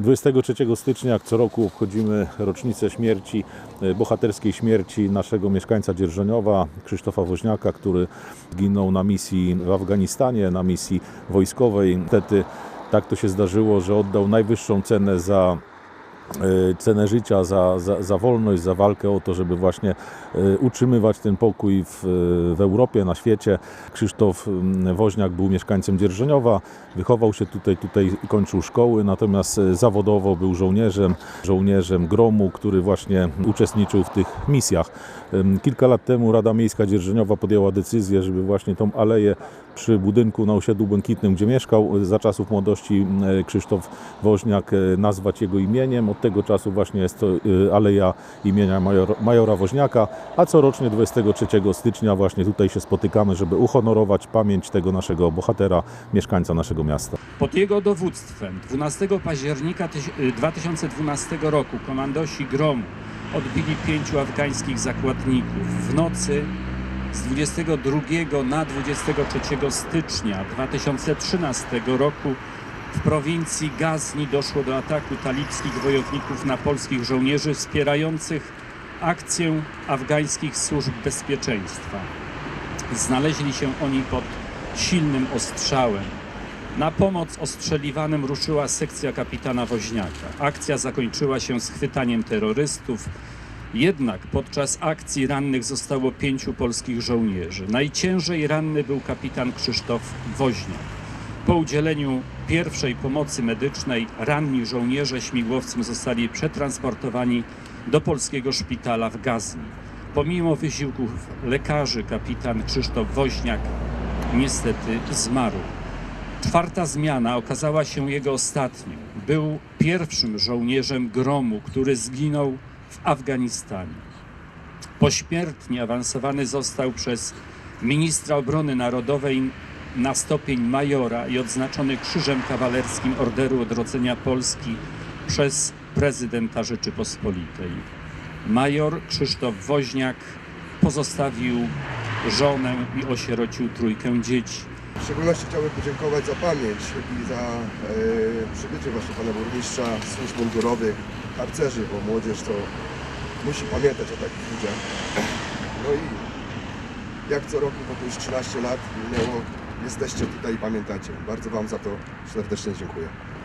23 stycznia, jak co roku, obchodzimy rocznicę śmierci, e, bohaterskiej śmierci naszego mieszkańca Dzierżoniowa, Krzysztofa Woźniaka, który zginął na misji w Afganistanie, na misji wojskowej. Niestety tak to się zdarzyło, że oddał najwyższą cenę za cenę życia, za, za, za wolność, za walkę o to, żeby właśnie e, utrzymywać ten pokój w, w Europie, na świecie. Krzysztof mm, Woźniak był mieszkańcem Dzierżoniowa, wychował się tutaj, tutaj kończył szkoły, natomiast zawodowo był żołnierzem, żołnierzem Gromu, który właśnie uczestniczył w tych misjach. Kilka lat temu Rada Miejska Dzierżoniowa podjęła decyzję, żeby właśnie tą aleję przy budynku na osiedlu Błękitnym, gdzie mieszkał za czasów młodości Krzysztof Woźniak, nazwać jego imieniem. Od tego czasu właśnie jest to e, aleja imienia major, majora Woźniaka, a corocznie 23 stycznia właśnie tutaj się spotykamy, żeby uhonorować pamięć tego naszego bohatera, mieszkańca naszego miasta. Pod jego dowództwem 12 października tyś- y, 2012 roku komandosi Gromu odbili pięciu afgańskich zakładników. W nocy z 22 na 23 stycznia 2013 roku w prowincji Gazni doszło do ataku talibskich wojowników na polskich żołnierzy wspierających akcję afgańskich służb bezpieczeństwa. Znaleźli się oni pod silnym ostrzałem. Na pomoc ostrzeliwanym ruszyła sekcja kapitana Woźniaka. Akcja zakończyła się schwytaniem terrorystów. Jednak podczas akcji rannych zostało pięciu polskich żołnierzy. Najciężej ranny był kapitan Krzysztof Woźniak. Po udzieleniu pierwszej pomocy medycznej ranni żołnierze śmigłowcem zostali przetransportowani do polskiego szpitala w Gazni. Pomimo wysiłków lekarzy kapitan Krzysztof Woźniak niestety zmarł. Czwarta zmiana okazała się jego ostatnią. Był pierwszym żołnierzem gromu, który zginął w Afganistanie. Pośmiertnie awansowany został przez ministra obrony narodowej na stopień majora i odznaczony Krzyżem Kawalerskim Orderu Odrodzenia Polski przez prezydenta Rzeczypospolitej. Major Krzysztof Woźniak pozostawił żonę i osierocił trójkę dzieci. W szczególności chciałbym podziękować za pamięć i za e, przybycie właśnie pana burmistrza, służb mundurowych, harcerzy, bo młodzież to musi pamiętać o takich ludziach. No i jak co roku, bo to już 13 lat minęło, jesteście tutaj i pamiętacie. Bardzo wam za to serdecznie dziękuję.